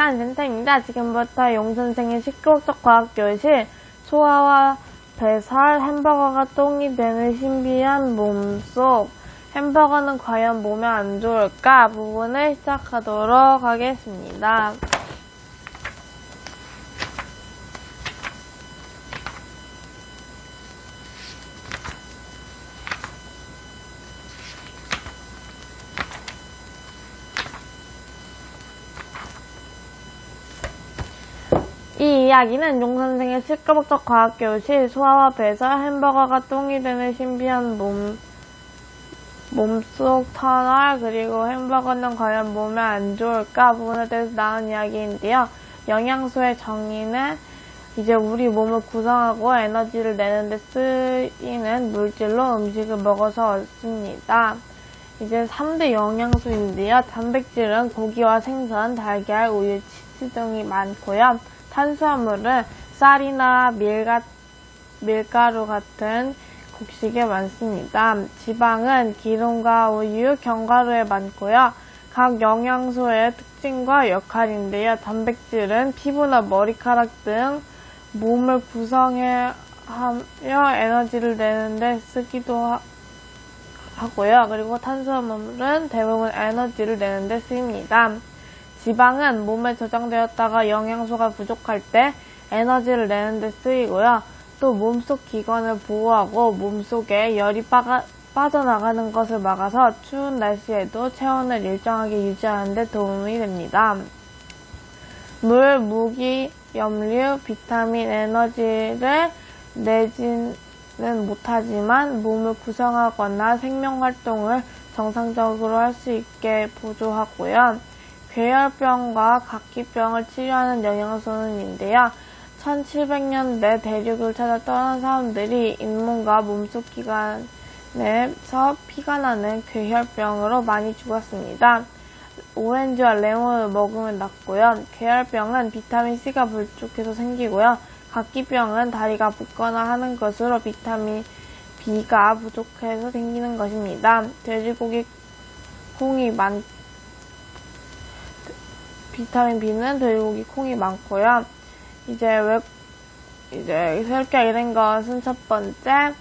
시간 센터입니다. 지금부터 용선생의 식구적 과학교실 소화와 배설 햄버거가 똥이 되는 신비한 몸속 햄버거는 과연 몸에 안 좋을까 부분을 시작하도록 하겠습니다. 이 이야기는 용선생의 시끄럽적 과학교실 소화와 배설 햄버거가 똥이 되는 신비한 몸 몸속 터널 그리고 햄버거는 과연 몸에 안 좋을까 부분에 대해서 나온 이야기인데요. 영양소의 정의는 이제 우리 몸을 구성하고 에너지를 내는데 쓰이는 물질로 음식을 먹어서 얻습니다. 이제 3대 영양소인데요. 단백질은 고기와 생선, 달걀, 우유, 치즈 등이 많고요. 탄수화물은 쌀이나 밀가, 밀가루 같은 곡식에 많습니다. 지방은 기름과 우유, 견과류에 많고요. 각 영양소의 특징과 역할인데요. 단백질은 피부나 머리카락 등 몸을 구성해 하며 에너지를 내는데 쓰기도 하, 하고요. 그리고 탄수화물은 대부분 에너지를 내는데 쓰입니다. 지방은 몸에 저장되었다가 영양소가 부족할 때 에너지를 내는 데 쓰이고요. 또 몸속 기관을 보호하고 몸속에 열이 빠가, 빠져나가는 것을 막아서 추운 날씨에도 체온을 일정하게 유지하는 데 도움이 됩니다. 물, 무기, 염류, 비타민, 에너지를 내지는 못하지만 몸을 구성하거나 생명 활동을 정상적으로 할 수 있게 보조하고요. 괴혈병과 각기병을 치료하는 영양소는인데요. 1700년대 대륙을 찾아 떠난 사람들이 잇몸과 몸속 기관에서 피가 나는 괴혈병으로 많이 죽었습니다. 오렌지와 레몬을 먹으면 낫고요. 괴혈병은 비타민C가 부족해서 생기고요. 각기병은 다리가 붓거나 하는 것으로 비타민 B가 부족해서 생기는 것입니다. 돼지고기 콩이 많 비타민 B는 돼지고기 콩이 많고요. 이제 왜 이제 새롭게 알게 된 것은 첫 번째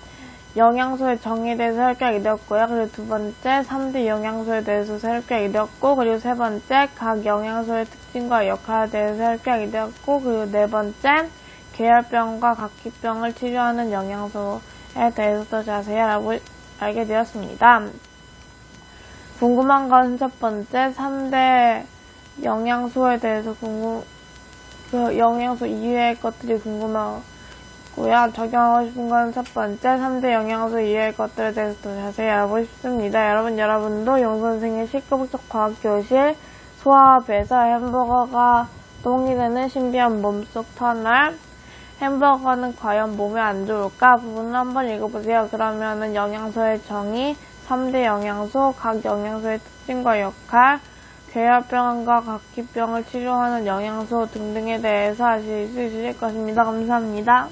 영양소의 정의에 대해서 새롭게 알게 되었고요. 그리고 두 번째 3대 영양소에 대해서 새롭게 알게 되었고 그리고 세 번째 각 영양소의 특징과 역할에 대해서 새롭게 알게 되었고 그리고 네 번째 계열병과 각기병을 치료하는 영양소에 대해서 더 자세히 알게 되었습니다. 궁금한 것은 첫 번째 3대 영양소에 대해서 궁금 그 영양소 이외의 것들이 궁금하고요. 적용하고 싶은 건 첫 번째 3대 영양소 이외의 것들에 대해서 더 자세히 알아보고 싶습니다. 여러분, 여러분도 용선생의 시끄럽적 과학교실 소화 배서 햄버거가 똥이 되는 신비한 몸속 터널 햄버거는 과연 몸에 안 좋을까? 부분을 한번 읽어보세요. 그러면은 영양소의 정의, 3대 영양소, 각 영양소의 특징과 역할, 괴혈병과 각기병을 치료하는 영양소 등등에 대해서 아실 수 있으실 것입니다. 감사합니다.